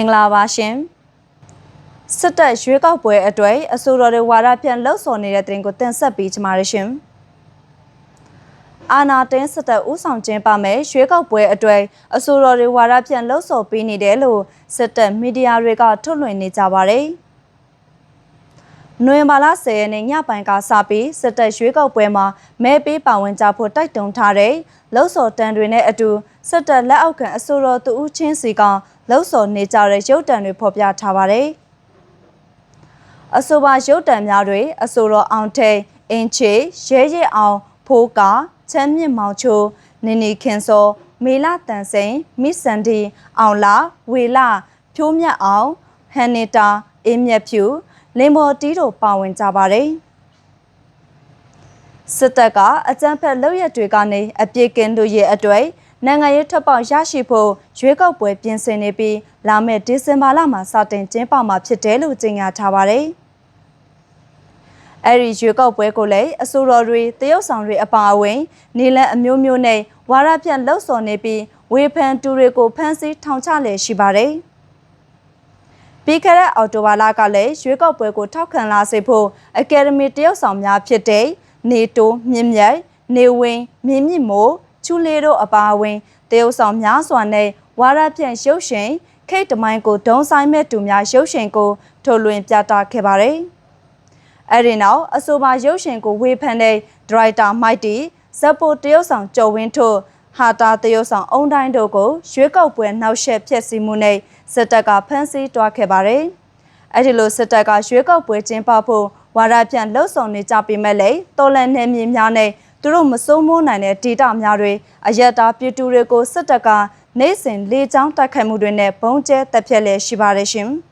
င်္ဂလာပါရှင်စစ်တပ်ရွေးကောက်ပွဲအတွေ့အဆိုတော်တွေဝါဒပြန်လှုပ်ဆော်နေတဲ့တင်ကိုတင်ဆက်ပေးကြပါရရှင်အာနာတင်းစစ်တပ်ဥဆောင်ကျင်းပမယ်ရွေးကောက်ပွဲအတွေ့အဆိုတော်တွေဝါဒပြန်လှုပ်ဆော်ပေးနေတယ်လို့စစ်တပ်မီဒီယာတွေကထုတ်လွှင့်နေကြပါတယ်နိုဝင်ဘာလ10ရက်နေ့ညပိုင်းကစပြီးစစ်တပ်ရွေးကောက်ပွဲမှာမဲပေးပါဝင်ကြဖို့တိုက်တွန်းထားတဲ့လှုပ်ဆော်တန်တွေနဲ့အတူစစ်တပ်လက်အောက်ခံအဆိုတော်သူဦးချင်းစီက လှုပ်ဆော်နေကြတဲ့ရုပ်တံတွေဖော်ပြထားပါတယ်။အဆိုပါရုပ်တံများတွင်အဆိုတော်အောင်ထိန်အင်ချေရဲရဲအောင်ဖိုးကာချမ်းမြင့်မောင်ချိုနင်းနီခင်စောမေလာတန်စိန်မိစန်ဒီအောင်လာဝေလာဖြိုးမြတ်အောင်ဟန်နီတာအင်းမြတ်ဖြူလင်မော်တီတို့ပါဝင်ကြပါတယ်။စစ်တပ်ကအကြမ်းဖက်လုပ်ရက်တွေကနေအပြစ်ကင်းလို့ရဲ့အတွေ့ နိုင်ငံရေးထပ်ပေါက်ရရှိဖို့ရွေးကောက်ပွဲပြင်ဆင်နေပြီးလာမယ့်ဒီဇင်ဘာလမှာစတင်ကျင်းပမှာဖြစ်တယ်လို့ကြေညာထားပါတယ်။အဲဒီရွေးကောက်ပွဲကိုလည်းအစိုးရတွေတရုတ်ဆောင်တွေအပါအဝင်နေလန်အမျိုးမျိုးနဲ့ဝါရပြန့်လှုပ်ဆော်နေပြီးဝေဖန်တူတွေကိုဖမ်းဆီးထောင်ချလည်ရှိပါတယ်။ပြီးခဲ့တဲ့အော်တိုဘာလကလည်းရွေးကောက်ပွဲကိုထောက်ခံလာစေဖို့အကယ်ဒမီတရုတ်ဆောင်များဖြစ်တဲ့နေတိုမြင့်မြတ်နေဝင်းမြင့်မြင့်မိုး ချူလေးတို့အပါအဝင်တရုတ်ဆောင်များစွာနဲ့ဝါရပြန့်ရုပ်ရှင်ခိတ်တမိုင်းကိုဒုံဆိုင်မဲ့တူများရုပ်ရှင်ကိုထုတ်လွှင့်ပြသခဲ့ပါတယ်။အဲဒီနောက်အဆိုပါရုပ်ရှင်ကိုဝေဖန်တဲ့ဒရိုက်တာမိုက်တီဇက်ပိုတရုတ်ဆောင်ကျော်ဝင်းထို့ဟာတာတရုတ်ဆောင်အုံတိုင်းတို့ကိုရွေးကောက်ပွဲနောက်ဆက်ဖျက်ဆီးမှုနဲ့စစ်တပ်ကဖမ်းဆီးတွားခဲ့ပါတယ်။အဲဒီလိုစစ်တပ်ကရွေးကောက်ပွဲကျင်းပဖို့ဝါဒပြန်လှုပ်ဆောင်နေကြပေမဲ့လည်းတော်လန်နယ်မြေများနဲ့ သူတို့မစိုးမိုးနိုင်တဲ့ဒေတာများတွေအယက်တာပြည်သူတွေကိုစစ်တပ်ကနိုင်စဉ်လေကြောင်းတိုက်ခိုက်မှုတွေနဲ့ဘုံကျဲတပ်ဖြတ်လည်ရှိပါတယ်ရှင်။